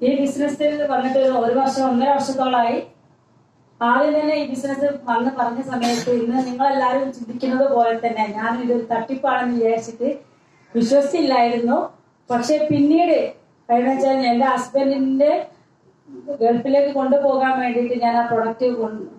ഈ ബിസിനസ്സിൽ പറഞ്ഞിട്ട് ഒരു- വർഷം ഒന്നര വർഷത്തോളമായി ആദ്യം തന്നെ ഈ ബിസിനസ് വന്ന് പറഞ്ഞ സമയത്ത് ഇന്ന് നിങ്ങളെല്ലാവരും ചിന്തിക്കുന്നത് പോലെ തന്നെ ഞാൻ ഇത് തട്ടിപ്പാണെന്ന് വിചാരിച്ചിട്ട് വിശ്വസിച്ചില്ലായിരുന്നു. പക്ഷെ പിന്നീട് കാരണം വെച്ചാൽ എന്റെ ഹസ്ബൻഡിന്റെ ഗൾഫിലേക്ക് കൊണ്ടുപോകാൻ വേണ്ടിയിട്ട് ഞാൻ ആ പ്രൊഡക്റ്റ്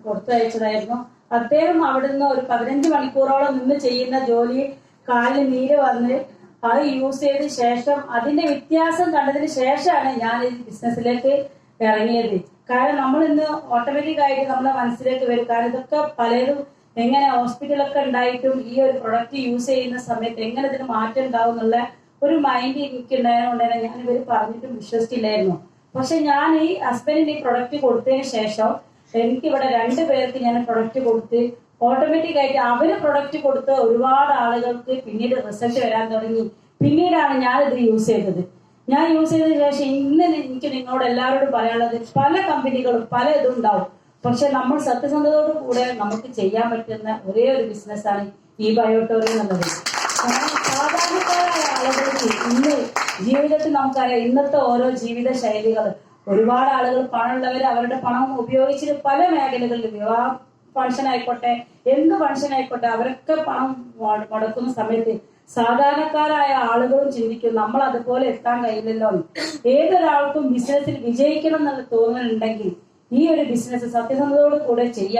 കൊടുത്തയച്ചതായിരുന്നു അദ്ദേഹം അവിടുന്ന് ഒരു പതിനഞ്ച് മണിക്കൂറോളം നിന്ന് ചെയ്യുന്ന ജോലി കാലിൽ നീര് വന്ന് അത് യൂസ് ചെയ്ത ശേഷം അതിന്റെ വ്യത്യാസം കണ്ടതിന് ശേഷമാണ് ഞാൻ ഈ ബിസിനസ്സിലേക്ക് ഇറങ്ങിയത്. കാരണം നമ്മൾ ഇന്ന് ഓട്ടോമാറ്റിക് ആയിട്ട് നമ്മുടെ മനസ്സിലേക്ക് വരും. കാരണം ഇതൊക്കെ പലരും എങ്ങനെ ഹോസ്പിറ്റലൊക്കെ ഉണ്ടായിട്ടും ഈ ഒരു പ്രൊഡക്റ്റ് യൂസ് ചെയ്യുന്ന സമയത്ത് എങ്ങനെ ഇതിന് മാറ്റം ഉണ്ടാവും എന്നുള്ള ഒരു മൈൻഡ് എനിക്ക് ഉണ്ടായതുകൊണ്ട് തന്നെ ഞാൻ ഇവർ പറഞ്ഞിട്ടും വിശ്വസിച്ചില്ലായിരുന്നു. പക്ഷെ ഞാൻ ഈ ഹസ്ബൻഡിന് ഈ പ്രൊഡക്റ്റ് കൊടുത്തതിന് ശേഷം എനിക്ക് ഇവിടെ രണ്ട് പേർക്ക് ഞാൻ പ്രൊഡക്റ്റ് കൊടുത്ത് ഓട്ടോമാറ്റിക് ആയിട്ട് അവർ പ്രൊഡക്റ്റ് കൊടുത്ത് ഒരുപാട് ആളുകൾക്ക് പിന്നീട് റിസൾട്ട് വരാൻ തുടങ്ങി. പിന്നീടാണ് ഞാൻ ഇത് യൂസ് ചെയ്തത്. ഞാൻ യൂസ് ചെയ്തതിനു ശേഷം ഇന്ന് എനിക്ക് നിങ്ങളോട് എല്ലാവരോടും പറയാനുള്ളത് പല കമ്പനികളും പല ഇതും ഉണ്ടാവും. പക്ഷെ നമ്മൾ സത്യസന്ധതയോട് കൂടെ നമുക്ക് ചെയ്യാൻ പറ്റുന്ന ഒരേ ഒരു ബിസിനസ്സാണ് ഈ ബയോട്ടോറിയം എന്നുള്ളത്. സാധാരണക്കാരായ ആളുകൾക്ക് ഇന്ന് ജീവിതത്തിൽ നമുക്കറിയാം ഇന്നത്തെ ഓരോ ജീവിത ശൈലികൾ ഒരുപാട് ആളുകൾ പണമുള്ളവർ അവരുടെ പണം ഉപയോഗിച്ചിട്ട് പല മേഖലകളിൽ വിവാഹ ഫംഗ്ഷൻ ആയിക്കോട്ടെ എന്ത് ഫംഗ്ഷൻ ആയിക്കോട്ടെ അവരൊക്കെ പണം മുട- മുടക്കുന്ന സമയത്ത് സാധാരണക്കാരായ ആളുകളും ചിന്തിക്കും നമ്മൾ അതുപോലെ എത്താൻ കഴിയില്ലല്ലോ. ഏതൊരാൾക്കും ബിസിനസ്സിൽ വിജയിക്കണം എന്നുള്ള തോന്നലുണ്ടെങ്കിൽ ഈ ഒരു ബിസിനസ് സത്യസന്ധതയോട് കൂടെ ചെയ്യാൻ